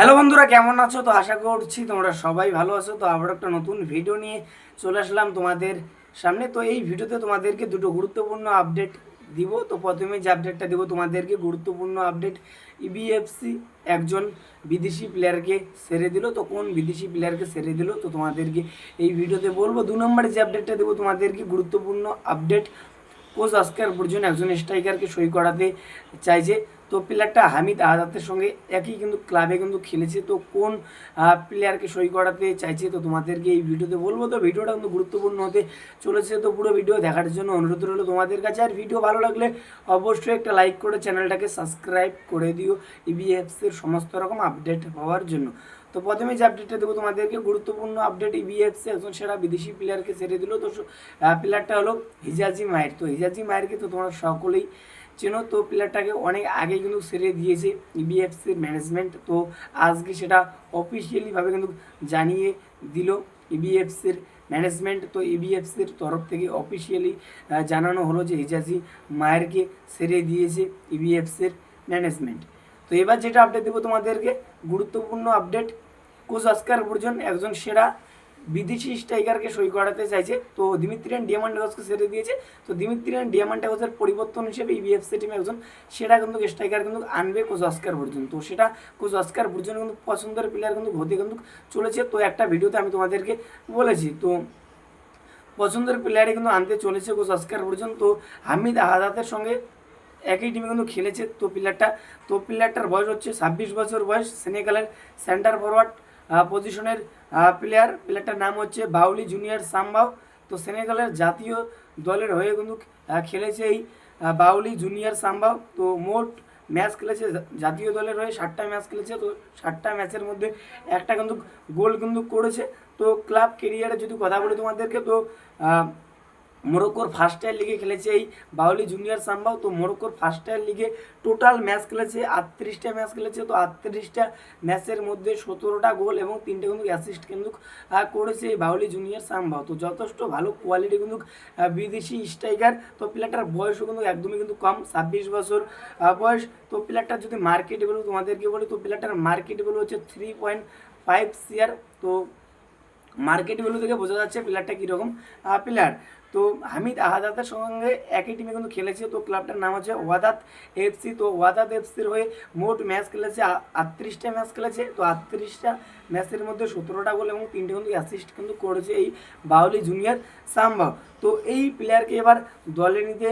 Hello বন্ধুরা, কেমন আছো? তো আশা করছি তোমরা সবাই ভালো আছো। তো আবার একটা নতুন ভিডিও নিয়ে চলে আসলাম তোমাদের সামনে। তো এই ভিডিওতে তোমাদেরকে দুটো গুরুত্বপূর্ণ আপডেট দিব। তো প্রথমে যে আপডেটটা দিব, তোমাদেরকে গুরুত্বপূর্ণ আপডেট ইবিএফসি একজন বিদেশি প্লেয়ারকে সেরে দিল। তো কোন বিদেশি প্লেয়ারকে সেরে দিল, তো তোমাদেরকে এই ভিডিওতে বলব। দু নম্বরে যে আপডেটটা দেবো, তোমাদেরকে গুরুত্বপূর্ণ আপডেট কোচ আজকের পর্যন্ত একজন স্ট্রাইকারকে সই করাতে চাইছে। তো প্লেয়ারটা হামিদ আহাদাতের সঙ্গে একই কিন্তু ক্লাবে কিন্তু খেলেছে। তো কোন প্লেয়ারকে সই করাতে চাইছে? তো তোমাদেরকে এই ভিডিওতে বলব। তো ভিডিওটা কিন্তু গুরুত্বপূর্ণ হতে চলেছে। তো পুরো ভিডিও দেখার জন্য অনুরোধ রইল তোমাদের কাছে। আর ভিডিও ভালো লাগলে অবশ্যই একটা লাইক করে চ্যানেলটাকে সাবস্ক্রাইব করে দিও। ইবিএফসির সমস্ত রকম আপডেট পাওয়ার জন্য। তো প্রথমে যে আপডেটটা দেবো তোমাদেরকে, গুরুত্বপূর্ণ আপডেট ইবিএফসি একজন সেরা বিদেশি প্লেয়ারকে ছেড়ে দিল। তো প্লেয়ারটা হলো হিজাজি মায়ের। তো হিজাজি মায়েরকে তো তোমরা সকলেই চেনো। তো প্লেয়ারটাকে অনেক আগে কিন্তু সেরে দিয়েছে ইবিএফসির ম্যানেজমেন্ট তো আজকে সেটা অফিসিয়ালিভাবে কিন্তু জানিয়ে দিল ইবিএফসির ম্যানেজমেন্ট তো ইবিএফসির তরফ থেকে অফিসিয়ালি জানানো হলো যে হিজাজি মায়েরকে সেরে দিয়েছে ইবিএফসির ম্যানেজমেন্ট তো এবার যেটা আপডেট দেবো তোমাদেরকে, গুরুত্বপূর্ণ আপডেট কোচ অস্কার বর্জন একজন সেরা বিদেশি স্ট্রাইকারকে সই করাতে চাইছে। তো দিমিত্রিয়ান ডিয়ামান্ডাগসকে ছেড়ে দিয়েছে। তো দিমিত্রিয়ান ডিয়ামান্ডাগসের পরিবর্তন হিসেবে ইবিএফসি টিমে একজন সেরা কিন্তু স্ট্রাইকার কিন্তু আনবে কোচ অস্কার বর্জন তো সেটা কোচ অস্কার বর্জন কিন্তু পছন্দের প্লেয়ার কিন্তু হতে কিন্তু চলেছে। তো একটা ভিডিওতে আমি তোমাদেরকে বলেছি, তো পছন্দের প্লেয়ারে কিন্তু আনতে চলেছে কোচ অস্কার তো হামিদ আহাদাতের সঙ্গে একই টিমে কিন্তু খেলেছে তো প্লেয়ারটা তো প্লেয়ারটার বয়স হচ্ছে ছাব্বিশ বছর বয়স সেনেগালের সেন্টার ফরওয়ার্ড পজিশনের প্লেয়ার প্লেয়ারটার নাম হচ্ছে বাউলি জুনিয়র সাম্বাও। তো সেনেগালের জাতীয় দলের হয়ে কিন্তু খেলেছে এই বাউলি জুনিয়র সাম্বাও। তো মোট ম্যাচ খেলেছে জাতীয় দলের হয়ে ষাটটা ম্যাচ খেলেছে। তো ষাটটা ম্যাচের মধ্যে একটা কিন্তু গোল কিন্তু করেছে। তো ক্লাব কেরিয়ারে যদি কথা বলি তোমাদেরকে, তো মোরক্কোর ফার্স্ট ইয়ার লিগে খেলেছে এই বাউলি জুনিয়র সাম্বাও। তো মোরক্কোর ফার্স্ট ইয়ার লিগে টোটাল ম্যাচ খেলেছে, আটত্রিশটা ম্যাচ খেলেছে। তো আটত্রিশটা ম্যাচের মধ্যে সতেরোটা গোল এবং তিনটে কিন্তু অ্যাসিস্ট কিন্তু করেছে এই বাউলি জুনিয়র সাম্বাও। তো যথেষ্ট ভালো কোয়ালিটি কিন্তু বিদেশি স্ট্রাইকার তো প্লেয়ারটার বয়সও কিন্তু একদমই কিন্তু কম, ছাব্বিশ বছর বয়স। তো প্লেয়ারটার যদি মার্কেট তোমাদেরকে বলি, তো প্লেয়ারটার মার্কেট হচ্ছে থ্রি পয়েন্ট ফাইভ সিয়ার তো মার্কেট ভ্যালু থেকে বোঝা যাচ্ছে প্লেয়ারটা কীরকম। প্লেয়ার তো হামিদ আহাদাতের সঙ্গে একই টিমে কিন্তু খেলেছে, তো ক্লাবটার নাম হচ্ছে ওয়াদাত এফসি তো ওয়াদাত এফসির হয়ে মোট ম্যাচ খেলেছে আটত্রিশটা ম্যাচ খেলেছে, তো আটত্রিশটা ম্যাচের মধ্যে সতেরোটা গোল এবং তিনটে কিন্তু অ্যাসিস্ট কিন্তু করেছে এই বাউলি জুনিয়র সাম্বাও তো এই প্লেয়ারকে এবার দলে নিতে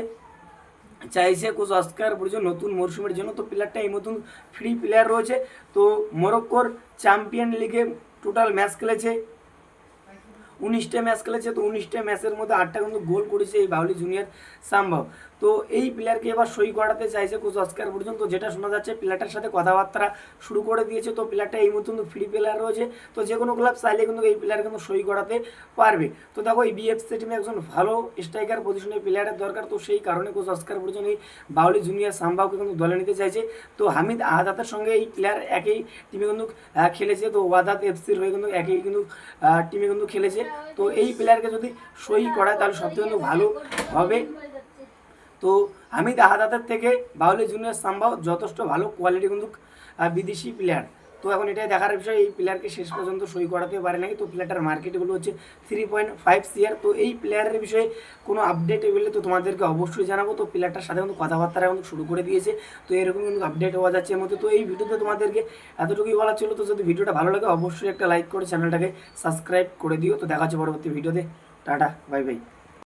চাইছে কোচ অস্কার পর্যন্ত নতুন মরশুমের জন্য, তো প্লেয়ারটা এই মতন ফ্রি প্লেয়ার রয়েছে, তো মরক্কোর চ্যাম্পিয়ন লিগে টোটাল ম্যাচ খেলেছে উনিশটা ম্যাচ খেলেছে, তো উনিশটা ম্যাচের মধ্যে আটটা কিন্তু গোল করেছে এই বাউলি জুনিয়র সম্ভব। তো এই প্লেয়ারকে এবার সই করাতে চাইছে কোচ অস্কার পর্যন্ত, যেটা শোনা যাচ্ছে প্লেয়ারটার সাথে কথাবার্তা শুরু করে দিয়েছে। তো প্লেয়ারটা এই মতন ফ্রি প্লেয়ার রয়েছে। তো যে কোনো ক্লাব চাইলে কিন্তু এই প্লেয়ার কিন্তু সই করাতে পারবে। তো দেখো, এই বিএফসি টিমে একজন ভালো স্ট্রাইকার পজিশনে প্লেয়ারের দরকার। তো সেই কারণে কোচ অস্কার পর্যন্ত এই বাউলি জুনিয়র সাম্বাওকে কিন্তু দলে নিতে চাইছে। তো হামিদ আহাদাতের সঙ্গে এই প্লেয়ার একই টিমে কিন্তু খেলেছে। তো ওয়াদাত এফসির হয়ে কিন্তু একই কিন্তু টিমে কিন্তু খেলেছে। তো এই প্লেয়ারকে যদি সই করায় তাহলে সবথেকে কিন্তু ভালো হবে। তো হামিদ আহাদাতের থেকে বাউলি জুনিয়র সাম্বাও যথেষ্ট ভালো কোয়ালিটি কিন্তু বিদেশি প্লেয়ার তো এখন এটাই দেখার বিষয়, এই প্লেয়ারকে শেষ পর্যন্ত সই করাতে পারে নাকি? তো প্লেয়ারটার মার্কেটগুলো হচ্ছে থ্রি পয়েন্ট ফাইভ সিয়ার তো এই প্লেয়ারের বিষয়ে কোনো আপডেট এলে তো তোমাদেরকে অবশ্যই জানাব। তো প্লেয়ারটার সাথে কিন্তু কথাবার্তা এখন শুরু করে দিয়েছে। তো এরকম কিন্তু আপডেট হওয়া যাচ্ছে এর মধ্যে। তো এই ভিডিওতে তোমাদেরকে এতটুকুই বলা ছিল। তো যদি ভিডিওটা ভালো লাগে, অবশ্যই একটা লাইক করে চ্যানেলটাকে সাবস্ক্রাইব করে দিও। তো দেখা হচ্ছে পরবর্তী ভিডিওতে টাটা বাই বাই